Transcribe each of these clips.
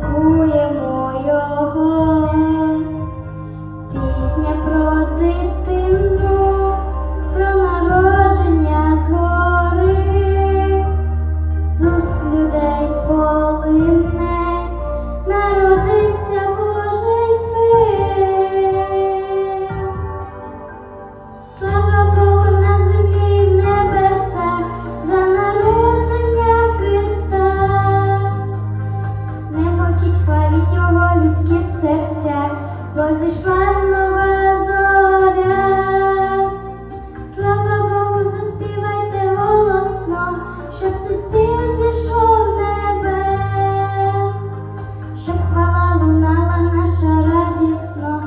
Цілуємо його. Ой, зайшла зоря, слава Богу, заспівайте голосно, щоб цей спів небес, щоб хвала лунала наша радісно,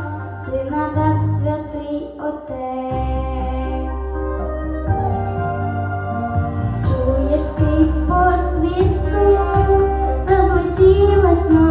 сина дав святий отець, чуєш скрізь по світу, розлетілась.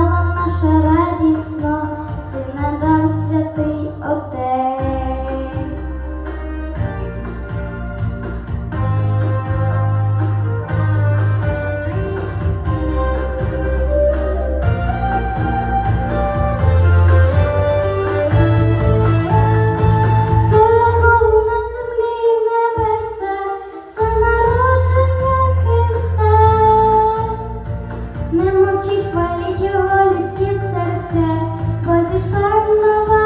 Mama.